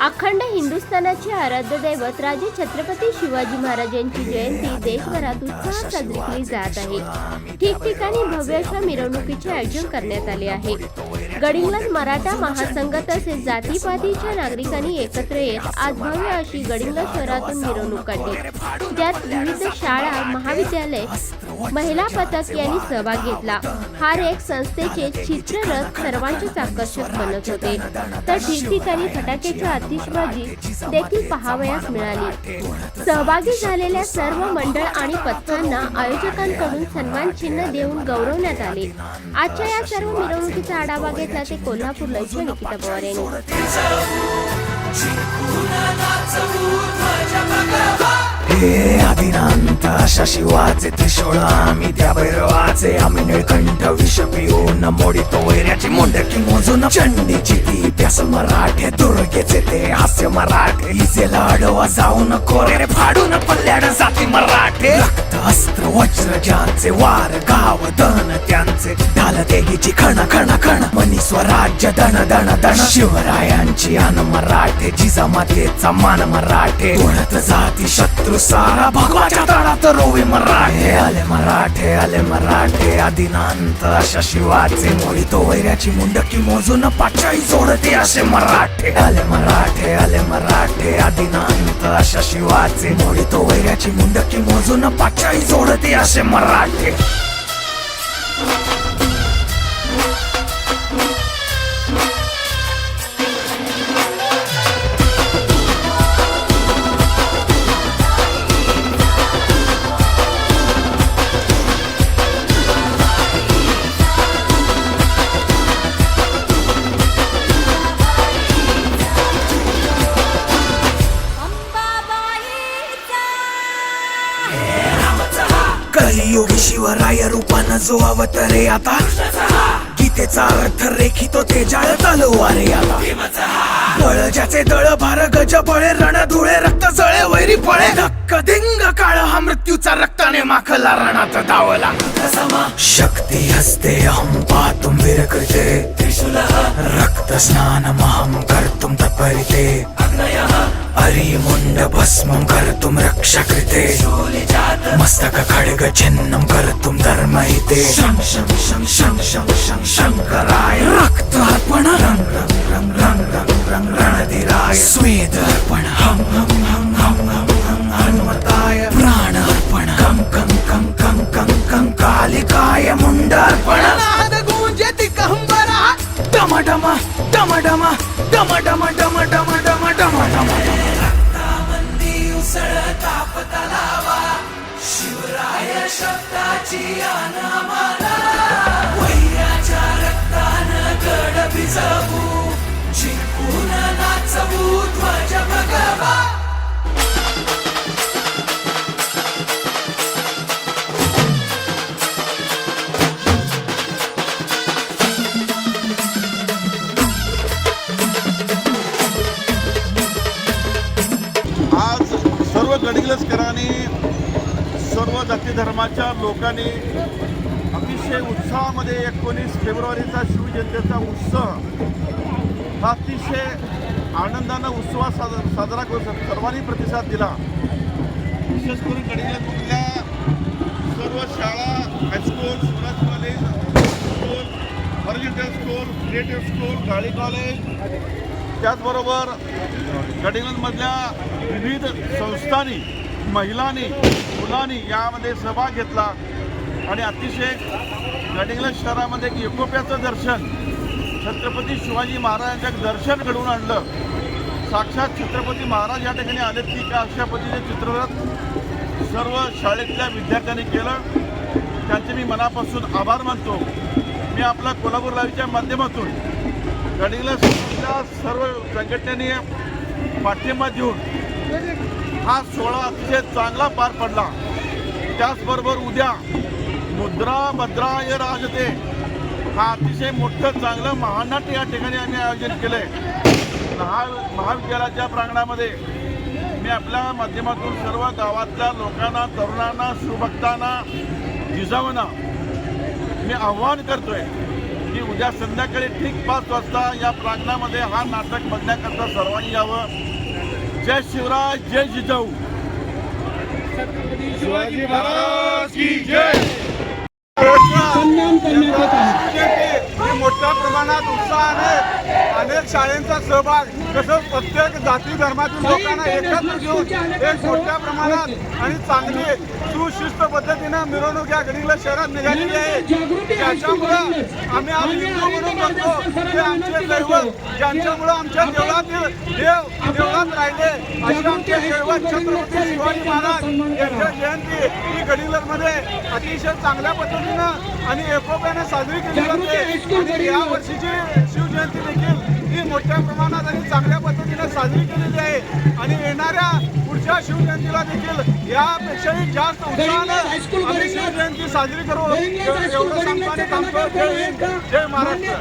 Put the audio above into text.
अखंड हिंदुस्थानाचे आराध्य दैवत राजे छत्रपती शिवाजी महाराजांची जयंती देशभरात उत्साहात साजरी केली जात आहे. ठिकठिकाणी भव्य अशा मिरवणुकीचे आयोजन करण्यात आले आहे. गडिंग्लज मराठा महासंघ तसेच जातीपातीच्या नागरिकांनी एकत्र येत आज भव्य अशी गडिंग्लज शहरातून मिरवणूक काढली ज्यात विविध शाळा महाविद्यालय महिला पथक यांनी सहभाग घेतला हा एक संस्थेचे चित्ररथ सर्वांचेच आकर्षक बनत होते तर ठिकठिकाणी फटाक्याची आतिषबाजी देखील पाहावयास मिळाली सहभागी झालेल्या सर्व मंडळ आणि पथकांना आयोजकांकडून सन्मान चिन्ह देऊन गौरवण्यात आले आजच्या या सर्व मिरवणुकीचा आढावा घेतला ते कोल्हापूरला लक्ष्य निकिता पवार यांनी. हे आदिनांत अशा शिवाचे त्रिशूळ आम्ही त्या भैरवाचे. आम्ही निळकंठ विष पिऊन मोडितो वैऱ्याची मुंडकी मोजून चंडीची ती प्यास मराठे दुर्गेचे ते हास्य मराठे. इसे लाडवा जाऊन कोरे फाडून पल्ल्याड जाती मराठे. रक्त अस्त्र वज्र ज्यांचे वार गाव दर त्यांचे ढाल हिची खण खण खण. मनी स्वराज्य दण दण दण शिवरायांची अन मराठे जिजामातेचा मान मराठे. कोणत जाती शत्रू सारा भगवाच्या तळात रोवे मराठे. आले मराठे आले मराठे. आदिनांत अशा शिवाचे मोडितो वैऱ्याची मुंडकी मोजून पाचाई जोडते असे मराठे. आले मराठे आले मराठे. आदिनांत अशा शिवाचे मोडितो वैऱ्याची मुंडकी मोजून पाचाई जोडते असे मराठे. योगी शिवराय रूपानं जो अवतरे आता. गीतेचा अर्थ रेखितो ते जाळ तलवारे आता. बळ ज्याचे दळ भार गज बळे रण धुळे रक्त जळे वैरी पळे. धक्क दिंग काळ हा मृत्यूचा रक्ताने माखला रणात धावला. शक्ती हस्ते अहम पातुम वीर कृते रक्त स्नान महम कर्तुम तत्परिते. अरिमुण्ड भस्मं कर्तुं रक्षकृते। मस्तक खड्ग छिन्नं कर्तुं धर्मयिते शं शं शं शं शं शं शङ्कराय रक्तार्पण। रं रं रं रं रं रं रणधिराय। स्वेदार्पण। हं हं हं हं हं हं हनुमताय। प्राणार्पण। कं कं कं कं कं कं कालिकाय मुण्डार्पण डम डम डम डम डम डम डम जाती धर्माच्या लोकांनी अतिशय उत्साहामध्ये एकोणीस फेब्रुवारीचा शिवजयंतीचा उत्सव हा अतिशय आनंदानं उत्सवात साजरा साजरा करू सर्वांनी प्रतिसाद दिला. विशेष करून गडिंग्लजमधल्या सर्व शाळा high school Suraj college school horizontal school creative school गाळी कॉलेज त्याचबरोबर गडिंग्लजमधल्या विविध संस्थांनी महिलांनी मुलांनी यामध्ये सहभाग घेतला. आणि अतिशय गडिंग्लज शहरामध्ये एक एकोप्याचं दर्शन छत्रपती शिवाजी महाराजांचं दर्शन घडवून आणलं. साक्षात छत्रपती महाराज या ठिकाणी आले की का अशा पद्धतीचे चित्ररथ सर्व शाळेतल्या विद्यार्थ्यांनी केलं. त्यांचे मी मनापासून आभार मानतो. मी आपला कोल्हापूर लाईव्हच्या माध्यमातून गडिंग्लजच्या सर्व संघटनेने पाठिंबा देऊन हा सोहळा अतिशय चांगला पार पडला. त्याचबरोबर उद्या मुद्रा भद्राय राजते हा अतिशय मोठं चांगलं महानाट्य या ठिकाणी आम्ही आयोजन केलंय. महा महाविद्यालयाच्या प्रांगणामध्ये मी आपल्या माध्यमातून सर्व गावातल्या लोकांना तरुणांना शिवभक्तांना जिजाऊंना मी आव्हान करतोय की उद्या संध्याकाळी ठीक पाच वाजता या प्रांगणामध्ये हा नाटक बघण्याकरता सर्वांनी यावं. जय शिवराज जय जिजाऊ. शिवाजी महाराज की जय. सन्मान करण्यात येत आहे. मोठ्या प्रमाणात उत्साहाने अनेक शाळेंचा सहभाग तसंच प्रत्येक जाती धर्मातील लोकांना एकत्र घेऊन एक मोठ्या प्रमाणात आणि चांगली सुशिस्त पद्धतीनं मिरवणूक या गडिंगला शहरात निघालेली आहे. त्याच्यामुळं आम्ही आज हिंदू म्हणून म्हणतो ते आमचे दैवत ज्यांच्यामुळं आमच्या देवळातील देव देवळात राहिले असे आमचे दैवत छत्रपती शिवाजी महाराज यांच्या जयंती ही गडिंगलमध्ये अतिशय चांगल्या पद्धतीनं आणि एकोप्याने साजरी केली जाते. आणि या वर्षीची शिवजयंती देखील ही मोठ्या प्रमाणात आणि चांगल्या पद्धतीने साजरी केलेली आहे. आणि येणाऱ्या पुढच्या शिवजयंतीला देखील यापेक्षाही जास्त उत्साहानं आम्ही शिवजयंती साजरी करू. एवढं सांगतो आणि थांबतो. जय महाराष्ट्र.